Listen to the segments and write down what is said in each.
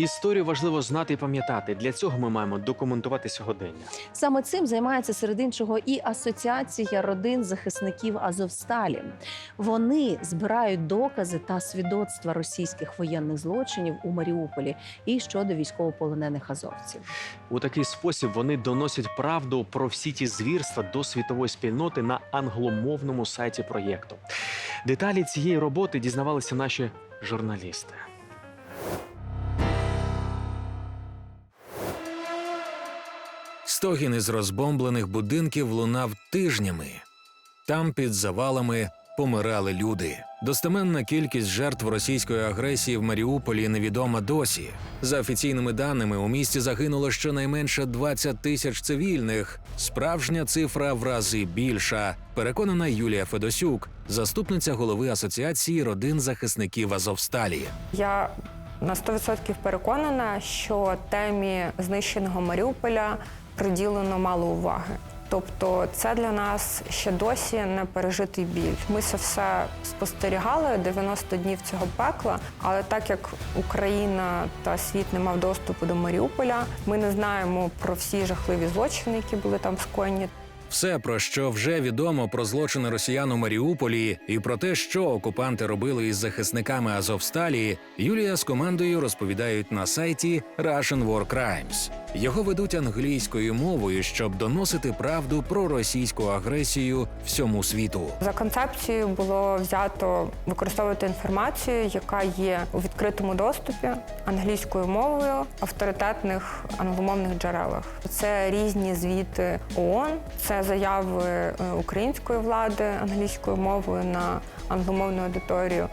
Історію важливо знати і пам'ятати. Для цього ми маємо документувати сьогодення. Саме цим займається серед іншого і асоціація родин захисників Азовсталі. Вони збирають докази та свідоцтва російських воєнних злочинів у Маріуполі і щодо військовополонених азовців. У такий спосіб вони доносять правду про всі ті звірства до світової спільноти на англомовному сайті проєкту. Деталі цієї роботи дізнавалися наші журналісти. Стогін із розбомблених будинків лунав тижнями. Там під завалами помирали люди. Достеменна кількість жертв російської агресії в Маріуполі невідома досі. За офіційними даними, у місті загинуло щонайменше 20 тисяч цивільних. Справжня цифра в рази більша. Переконана Юлія Федосюк, заступниця голови асоціації родин захисників Азовсталі. Я на 100% переконана, що темі знищеного Маріуполя приділено мало уваги. Тобто, це для нас ще досі не пережитий біль. Ми це все спостерігали 90 днів цього пекла. Але так як Україна та світ не мав доступу до Маріуполя, ми не знаємо про всі жахливі злочини, які були там скоєні. Все, про що вже відомо про злочини росіян у Маріуполі, і про те, що окупанти робили із захисниками Азовсталі, Юлія з командою розповідають на сайті Russian War Crimes. Його ведуть англійською мовою, щоб доносити правду про російську агресію всьому світу. За концепцією було взято використовувати інформацію, яка є у відкритому доступі англійською мовою авторитетних англомовних джерелах. Це різні звіти ООН, це заяви е, української влади англійською мовою на англомовну аудиторію.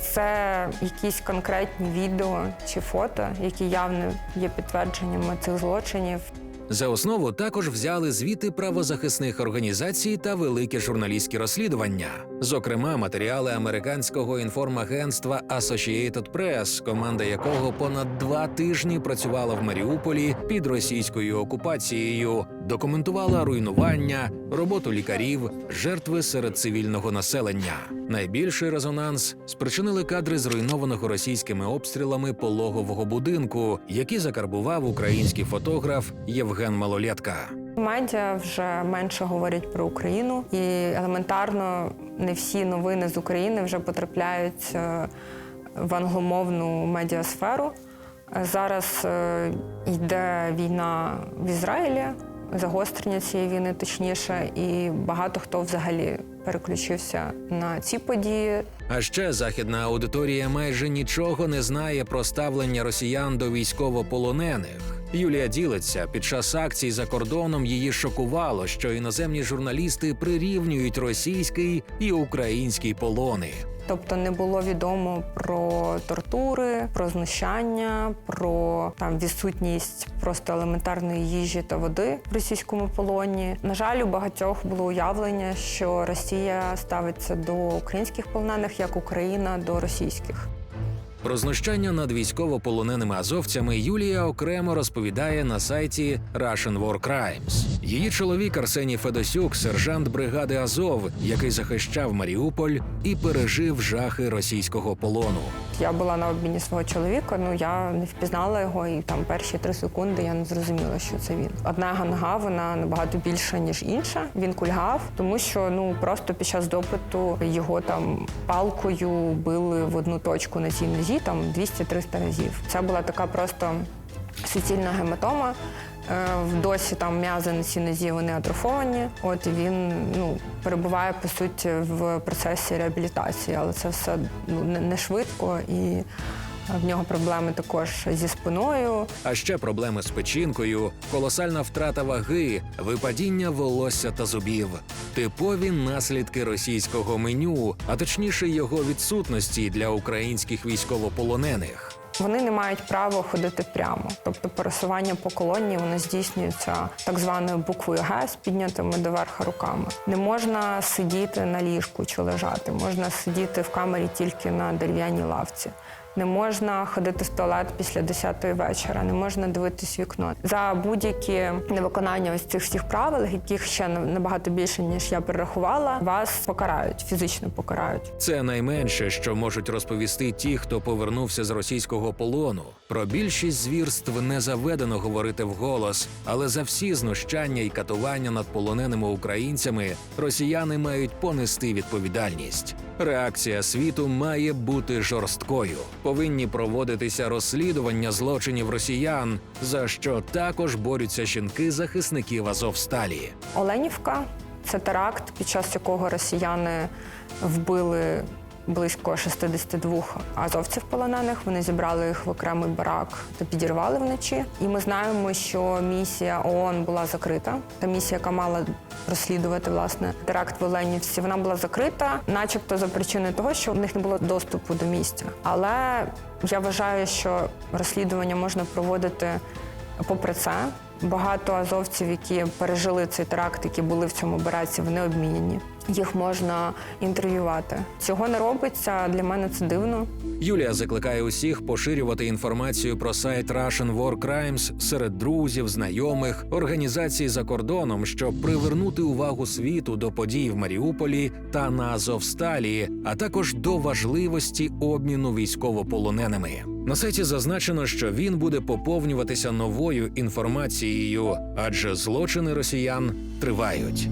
Це якісь конкретні відео чи фото, які явно є підтвердженнями цих злочинів. За основу також взяли звіти правозахисних організацій та великі журналістські розслідування, зокрема матеріали американського інформагентства Associated Press, команда якого понад два тижні працювала в Маріуполі під російською окупацією, документувала руйнування, роботу лікарів, жертви серед цивільного населення. Найбільший резонанс спричинили кадри зруйнованого російськими обстрілами пологового будинку, які закарбував український фотограф Євген Малолєтка. Медіа вже менше говорять про Україну, і елементарно не всі новини з України вже потрапляють е, в англомовну медіасферу. Зараз е, йде війна в Ізраїлі, загострення цієї війни точніше, і багато хто взагалі переключився на ці події. А ще західна аудиторія майже нічого не знає про ставлення росіян до військовополонених. Юлія ділиться під час акцій за кордоном її шокувало, що іноземні журналісти прирівнюють російський і український полони. Тобто не було відомо про тортури, про знущання, про там відсутність просто елементарної їжі та води в російському полоні. На жаль, у багатьох було уявлення, що Росія ставиться до українських полонених як Україна до російських. Про знущання над військовополоненими азовцями Юлія окремо розповідає на сайті Russian War Crimes. Її чоловік Арсеній Федосюк, сержант бригади Азов, який захищав Маріуполь і пережив жахи російського полону. Я була на обміні свого чоловіка, ну я не впізнала його, і там перші три секунди я не зрозуміла, що це він. Одна його нога вона набагато більша, ніж інша. Він кульгав, тому що ну просто під час допиту його там палкою били в одну точку на цій нозі, там 200-300 разів. Це була така просто суцільна гематома. Е, Досі там м'язи на цій нозі вони атрофовані. От він ну перебуває по суті в процесі реабілітації, але це все ну не, не швидко і. В нього проблеми також зі спиною. А ще проблеми з печінкою, колосальна втрата ваги, випадіння волосся та зубів, типові наслідки російського меню, а точніше його відсутності для українських військовополонених. Вони не мають права ходити прямо, тобто пересування по колонії воно здійснюється так званою буквою Г з піднятими доверха руками. Не можна сидіти на ліжку чи лежати, можна сидіти в камері тільки на дерев'яній лавці. Не можна ходити в туалет після 10-ї вечора, не можна дивитись вікно. За будь-які невиконання ось цих всіх правил, яких ще набагато більше ніж я перерахувала, вас покарають, фізично покарають. Це найменше, що можуть розповісти ті, хто повернувся з російського полону. Про більшість звірств не заведено говорити вголос, але за всі знущання і катування над полоненими українцями росіяни мають понести відповідальність. Реакція світу має бути жорсткою. Повинні проводитися розслідування злочинів росіян, за що також борються жінки захисників Азовсталі. Оленівка це теракт, під час якого росіяни вбили близько 62 азовців полонених. Вони зібрали їх в окремий барак та підірвали вночі. І ми знаємо, що місія ООН була закрита. Та місія, яка мала розслідувати власне теракт в Оленівці, вона була закрита, начебто за причиною того, що в них не було доступу до місця. Але я вважаю, що розслідування можна проводити попри це. Багато азовців, які пережили цей теракт, які були в цьому бараці, вони обмінені. Їх можна інтерв'ювати. Цього не робиться. Для мене це дивно. Юлія закликає усіх поширювати інформацію про сайт Russian War Crimes серед друзів, знайомих, організацій за кордоном, щоб привернути увагу світу до подій в Маріуполі та на Азовсталі, а також до важливості обміну військовополоненими. На сайті зазначено, що він буде поповнюватися новою інформацією, адже злочини росіян тривають.